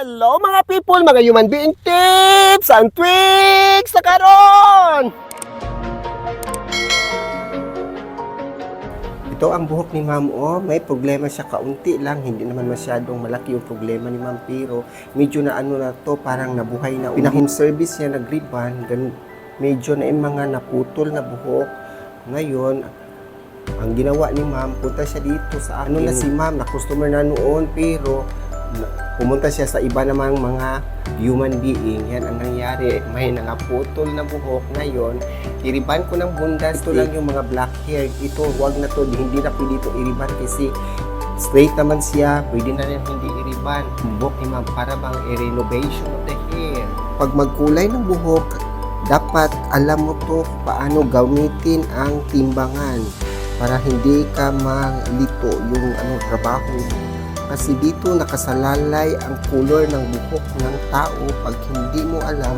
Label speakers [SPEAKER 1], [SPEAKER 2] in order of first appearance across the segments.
[SPEAKER 1] Hello mga people, mga human being tips and tricks sa karon. Ito ang buhok ni Ma'am O. May problema siya kaunti lang. Hindi naman masyadong malaki yung problema ni Ma'am. Pero medyo na ano na to, parang nabuhay na. Pinahome service niya, nag-ribbon. Medyo na yung mga naputol na buhok. Ngayon, ang ginawa ni Ma'am, punta siya dito sa ano na si Ma'am, na customer na noon. Pero na- pumunta siya sa iba namang mga human being. Yan ang nangyari. May nangaputol na buhok. Ngayon, iriban ko ng bundas. Ito lang yung mga black hair. Ito, wag na to. Hindi na pwede ito iriban kasi straight naman siya. Pwede na rin hindi iriban. Buhok ni ma'am para bang i-renovation of the hair. Pag magkulay ng buhok, dapat alam mo to paano gamitin ang timbangan para hindi ka malito yung ano trabaho mo. Kasi dito nakasalalay ang color ng buhok ng tao pag hindi mo alam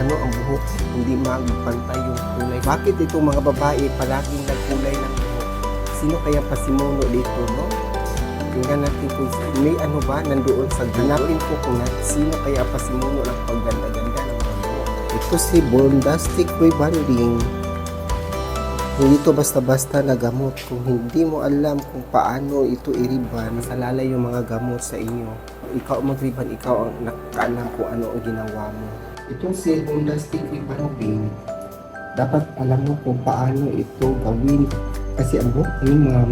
[SPEAKER 1] ano ang buhok, hindi magpantay yung kulay. Bakit itong mga babae palaging nagkulay ng buhok? Sino kaya pasimuno dito, no? Tingnan natin kung may ano ba nandoon sa hanapin ko kung na, sino kaya pasimuno ng pagganda-ganda ng buhok. Ito si Bombastic Rebonding. Hindi ito basta-basta na gamot. Kung hindi mo alam kung paano ito iriban, masalalay yung mga gamot sa inyo. Ikaw mag-riban, ikaw ang nakaalam kung ano ang ginawa mo. Itong si Bombastic Rebonding, dapat alam mo kung paano ito gawin. Kasi ang buhok ni ma'am,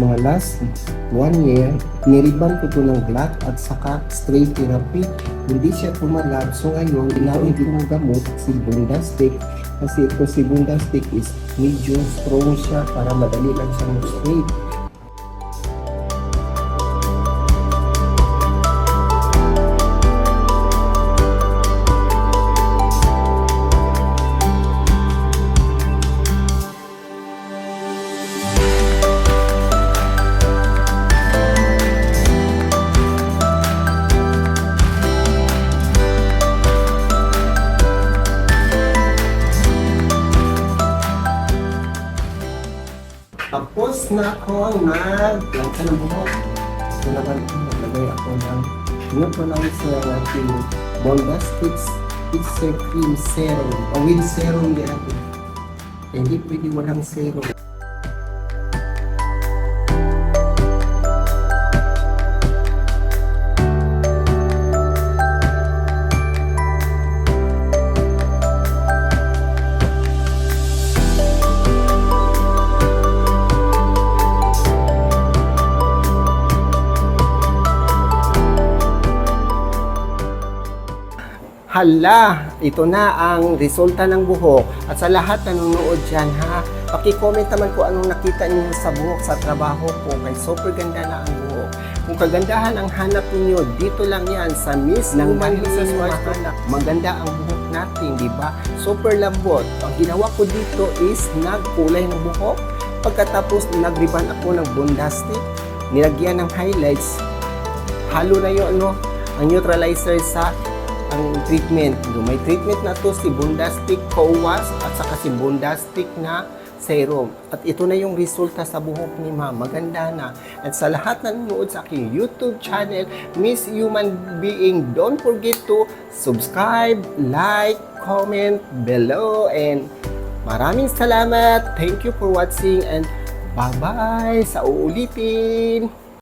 [SPEAKER 1] mga last one year, niriban ko ito ng black at saka straight therapy. Hindi siya tumalab. So ngayon, ginawin ko ng gamot si Bundastic kasi ito si Bundastic is medyo strong siya para madali lang siya mag-straight. Tapos na ako mag-planta ng buhok. So naman, naglagay ako ng neutralizer ng ating Bombastic Pixel Cream Serum. O with serum di natin. Hindi pwede walang serum. Hala, ito na ang resulta ng buhok. At sa lahat na nanonood dyan, ha, pakicomment naman kung anong nakita niyo sa buhok sa trabaho ko. Kay super ganda na ang buhok. Kung kagandahan ang hanap niyo, dito lang yan sa Miss ng sa Mahanap. Maganda ang buhok natin, di ba? Super lambot. Ang ginawa ko dito is nagkulay ng buhok. Pagkatapos, nagriban ako ng bondastic. Nilagyan ng highlights. Halo na yun, ano, ang neutralizer sa ang treatment. Do may treatment na to si Bundastic Co-Wash at saka si Bundastic na serum. At ito na yung resulta sa buhok ni ma'am. Maganda na. At sa lahat na nanonood sa aking YouTube channel, Miss Human Being, don't forget to subscribe, like, comment below, and maraming salamat. Thank you for watching and bye-bye sa uulitin.